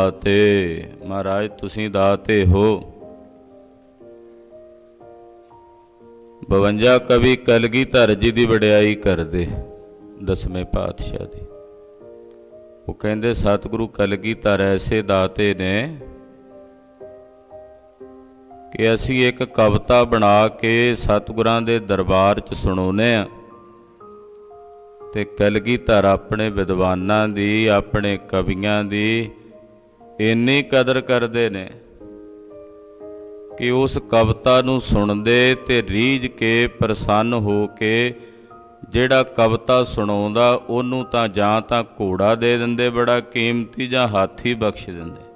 ਦਾਤੇ, ਮਹਾਰਾਜ, ਤੁਸੀਂ ਦਾਤੇ ਹੋ। 52 ਕਵੀ ਕਲਗੀਧਰ ਜੀ ਦੀ ਵਡਿਆਈ ਕਰਦੇ, ਦਸਵੇਂ ਪਾਤਸ਼ਾਹ ਦੀ। ਉਹ ਕਹਿੰਦੇ, ਸਤਿਗੁਰੂ ਕਲਗੀਧਰ ਐਸੇ ਦਾਤੇ ਨੇ ਕਿ ਅਸੀਂ ਇੱਕ ਕਵਿਤਾ ਬਣਾ ਕੇ ਸਤਿਗੁਰਾਂ ਦੇ ਦਰਬਾਰ 'ਚ ਸੁਣਾਉਨੇ ਆ ਤੇ ਕਲਗੀਧਰ ਆਪਣੇ ਵਿਦਵਾਨਾਂ ਦੀ, ਆਪਣੇ ਕਵੀਆਂ ਦੀ ਇੰਨੀ ਕਦਰ ਕਰਦੇ ਨੇ ਕਿ ਉਸ ਕਵਿਤਾ ਨੂੰ ਸੁਣਦੇ ਤੇ ਰੀਝ ਕੇ ਪ੍ਰਸੰਨ ਹੋ ਕੇ ਜਿਹੜਾ ਕਵਿਤਾ ਸੁਣਾਉਂਦਾ, ਉਹਨੂੰ ਤਾਂ ਜਾਂ ਤਾਂ ਘੋੜਾ ਦੇ ਦਿੰਦੇ, ਬੜਾ ਕੀਮਤੀ ਜਾਂ ਹਾਥੀ ਬਖਸ਼ ਦਿੰਦੇ।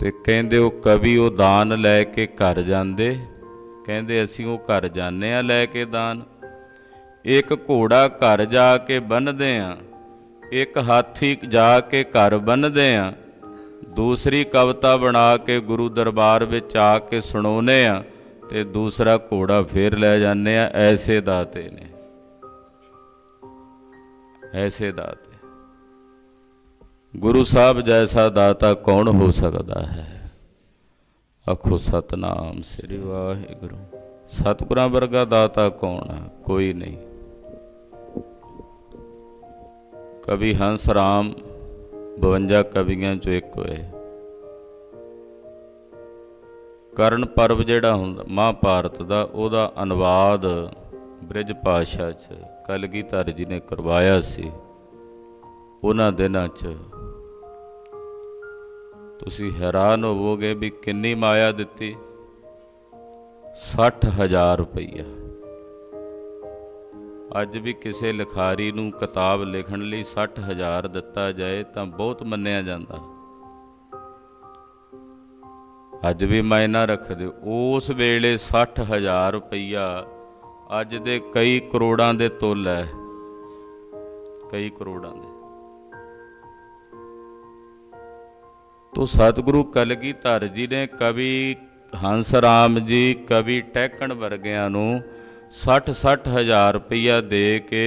ਤੇ ਕਹਿੰਦੇ ਉਹ ਕਵੀ ਉਹ ਦਾਨ ਲੈ ਕੇ ਘਰ ਜਾਂਦੇ, ਕਹਿੰਦੇ ਅਸੀਂ ਉਹ ਘਰ ਜਾਂਦੇ ਆ ਲੈ ਕੇ ਦਾਨ। ਇੱਕ ਘੋੜਾ ਘਰ ਜਾ ਕੇ ਬੰਨਦੇ ਆ ਇੱਕ ਹਾਥੀ ਜਾ ਕੇ ਘਰ ਬੰਨਦੇ ਆ ਦੂਸਰੀ ਕਵਿਤਾ ਬਣਾ ਕੇ ਗੁਰੂ ਦਰਬਾਰ ਵਿੱਚ ਆ ਕੇ ਸੁਣਾਉਨੇ ਆ ਤੇ ਦੂਸਰਾ ਘੋੜਾ ਫੇਰ ਲੈ ਜਾਂਦੇ ਆ ਐਸੇ ਦਾਤੇ ਨੇ। ਐਸੇ ਦਾਤੇ। ਗੁਰੂ ਸਾਹਿਬ ਜੈਸਾ ਦਾਤਾ ਕੌਣ ਹੋ ਸਕਦਾ ਹੈ? ਆਖੋ, ਸਤਨਾਮ ਸ੍ਰੀ ਵਾਹਿਗੁਰੂ। ਸਤਿਗੁਰਾਂ ਵਰਗਾ ਦਾਤਾ ਕੌਣ ਹੈ? ਕੋਈ ਨਹੀਂ। ਕਵੀ ਹੰਸ ਰਾਮ 52 ਕਵੀਆਂ ਚੋਂ ਇੱਕ ਹੋਏ। ਕਰਨ ਪਰਬ ਜਿਹੜਾ ਹੁੰਦਾ, ਮਹਾਭਾਰਤ ਦਾ, ਉਹਦਾ ਅਨੁਵਾਦ ਬ੍ਰਿਜ ਭਾਸ਼ਾ 'ਚ ਕਲਗੀਧਰ ਜੀ ਨੇ ਕਰਵਾਇਆ ਸੀ। ਉਹਨਾਂ ਦਿਨਾਂ 'ਚ ਤੁਸੀਂ ਹੈਰਾਨ ਹੋਵੋਗੇ ਵੀ ਕਿੰਨੀ ਮਾਇਆ ਦਿੱਤੀ। 60000 ਰੁਪਈਆ। ਅੱਜ ਵੀ ਕਿਸੇ ਲਿਖਾਰੀ ਨੂੰ ਕਿਤਾਬ ਲਿਖਣ ਲਈ 60000 ਦਿੱਤਾ ਜਾਏ ਤਾਂ ਬਹੁਤ ਮੰਨਿਆ ਜਾਂਦਾ। ਅੱਜ ਵੀ ਮਾਇਨਾ ਰੱਖਦੇ, ਉਸ ਵੇਲੇ 60000 ਰੁਪਈਆ ਅੱਜ ਦੇ ਕਈ ਕਰੋੜਾਂ ਦੇ ਤੁੱਲ ਹੈ ਕਈ ਕਰੋੜਾਂ ਦੇ। ਤੋ ਸਤਿਗੁਰੂ ਕਲਗੀਧਰ ਜੀ ਨੇ ਕਵੀ ਹੰਸ ਰਾਮ ਜੀ, ਕਵੀ ਟੈਕਣ ਵਰਗਿਆਂ ਨੂੰ 60-60 ਹਜ਼ਾਰ ਰੁਪਈਆ ਦੇ ਕੇ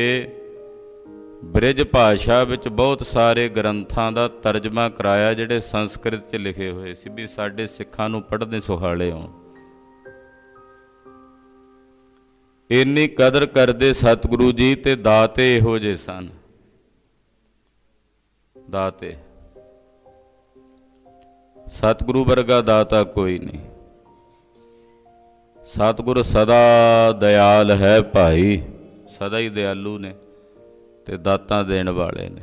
ਬ੍ਰਿਜ ਭਾਸ਼ਾ ਵਿੱਚ ਬਹੁਤ ਸਾਰੇ ਗ੍ਰੰਥਾਂ ਦਾ ਤਰਜਮਾ ਕਰਾਇਆ, ਜਿਹੜੇ ਸੰਸਕ੍ਰਿਤ 'ਚ ਲਿਖੇ ਹੋਏ ਸੀ, ਵੀ ਸਾਡੇ ਸਿੱਖਾਂ ਨੂੰ ਪੜ੍ਹਦੇ ਸੁਹਾਲੇ ਹੋਣ। ਇੰਨੀ ਕਦਰ ਕਰਦੇ ਸਤਿਗੁਰੂ ਜੀ ਤੇ ਦਾਤੇ ਇਹੋ ਜਿਹੇ ਸਨ। ਦਾਤੇ। ਸਤਿਗੁਰੂ ਵਰਗਾ ਦਾਤਾ ਕੋਈ ਨਹੀਂ। ਸਤਿਗੁਰ ਸਦਾ ਦਇਆਲ ਹੈ ਭਾਈ। ਸਦਾ ਹੀ ਦਿਆਲੂ ਨੇ ਤੇ ਦਾਤਾਂ ਦੇਣ ਵਾਲੇ ਨੇ।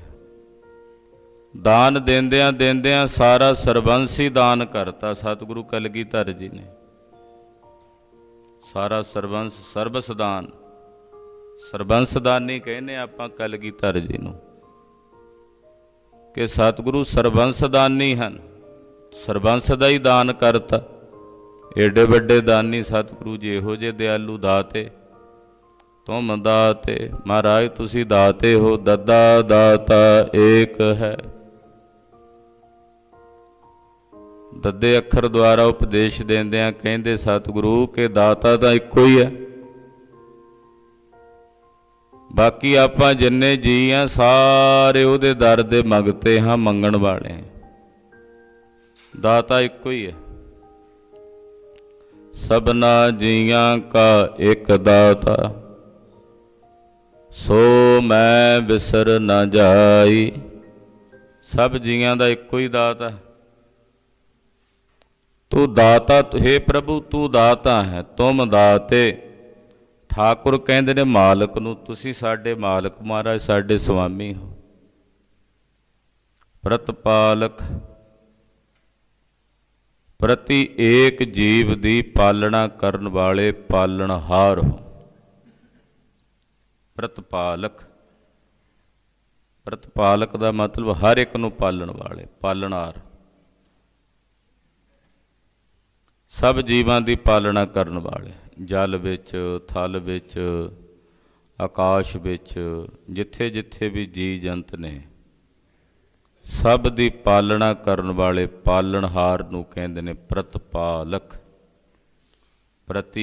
ਦਾਨ ਦਿੰਦਿਆਂ ਦਿੰਦਿਆਂ ਸਾਰਾ ਸਰਬੰਸੀ ਦਾਨ ਕਰਤਾ ਸਤਿਗੁਰੂ ਕਲਗੀਧਰ ਜੀ ਨੇ। ਸਾਰਾ ਸਰਬੰਸ ਸਰਬਸਦਾਨ। ਸਰਬੰਸਦਾਨੀ ਸਰਬੰਸ ਦਾਨੀ ਕਹਿੰਦੇ ਆਪਾਂ ਕਲਗੀਧਰ ਜੀ ਨੂੰ ਕਿ ਸਤਿਗੁਰੂ ਸਰਬੰਸਦਾਨੀ ਹਨ। ਸਰਬੰਸ ਦਾ ਹੀ ਦਾਨ ਕਰਤਾ। ਏਡੇ ਵੱਡੇ ਦਾਨੀ ਸਤਿਗੁਰੂ ਜੀ ਇਹੋ ਜਿਹੇ ਦਿਆਲੂ ਦਾਤੇ। ਤੁਮ ਦਾਤੇ, ਮਹਾਰਾਜ ਤੁਸੀਂ ਦਾਤੇ ਹੋ, ਦੱਦਾ ਦਾਤਾ ਏਕ ਹੈ। ਦੱਦੇ ਅੱਖਰ ਦੁਆਰਾ ਉਪਦੇਸ਼ ਦਿੰਦਿਆਂ ਕਹਿੰਦੇ ਸਤਿਗੁਰੂ ਕਿ ਦਾਤਾ ਤਾਂ ਇੱਕੋ ਹੀ ਹੈ। ਬਾਕੀ ਆਪਾਂ ਜਿੰਨੇ ਜੀ ਆ, ਸਾਰੇ ਉਹਦੇ ਦਰ ਦੇ ਮੰਗਤੇ ਹਾਂ ਮੰਗਣ ਵਾਲੇ। ਦਾਤਾ ਇੱਕੋ ਹੀ ਹੈ। ਸਭਨਾ ਜੀਆਂ ਕਾ ਇੱਕ ਦਾਤਾ। ਸੋ ਮੈਂ ਵਿਸਰ ਨਾ ਜਾਈ। ਸਭ ਜੀਆਂ ਦਾ ਇੱਕੋ ਹੀ ਦਾਤਾ ਹੈ। ਤੂੰ ਦਾਤਾ, ਹੈ ਪ੍ਰਭੂ, ਤੂੰ ਦਾਤਾ ਹੈ, ਤੁਮ ਦਾਤੇ। ਠਾਕੁਰ ਕਹਿੰਦੇ ਨੇ, ਮਾਲਕ ਨੂੰ, ਤੁਸੀਂ ਸਾਡੇ ਮਾਲਕ ਮਹਾਰਾਜ, ਸਾਡੇ ਸੁਆਮੀ ਹੋ। ਪ੍ਰਤਪਾਲਕ ਪ੍ਰਤੀ ਏਕ ਜੀਵ ਦੀ ਪਾਲਣਾ ਕਰਨ ਵਾਲੇ ਪਾਲਣਹਾਰ ਹੋ। ਪ੍ਰਤਪਾਲਕ। ਪ੍ਰਤਪਾਲਕ ਦਾ ਮਤਲਬ ਹਰ ਇੱਕ ਨੂੰ ਪਾਲਣ ਵਾਲੇ, ਪਾਲਣਹਾਰ। ਸਭ ਜੀਵਾਂ ਦੀ ਪਾਲਣਾ ਕਰਨ ਵਾਲੇ, ਜਲ ਵਿੱਚ, ਥਲ ਵਿੱਚ, ਆਕਾਸ਼ ਵਿੱਚ ਜਿੱਥੇ ਜਿੱਥੇ ਵੀ ਜੀ ਜੰਤ ਨੇ। ਸਭ ਦੀ ਪਾਲਣਾ ਕਰਨ ਵਾਲੇ ਪਾਲਣਹਾਰ ਨੂੰ ਕਹਿੰਦੇ ਨੇ ਪ੍ਰਤਪਾਲਕ। ਪ੍ਰਤੀ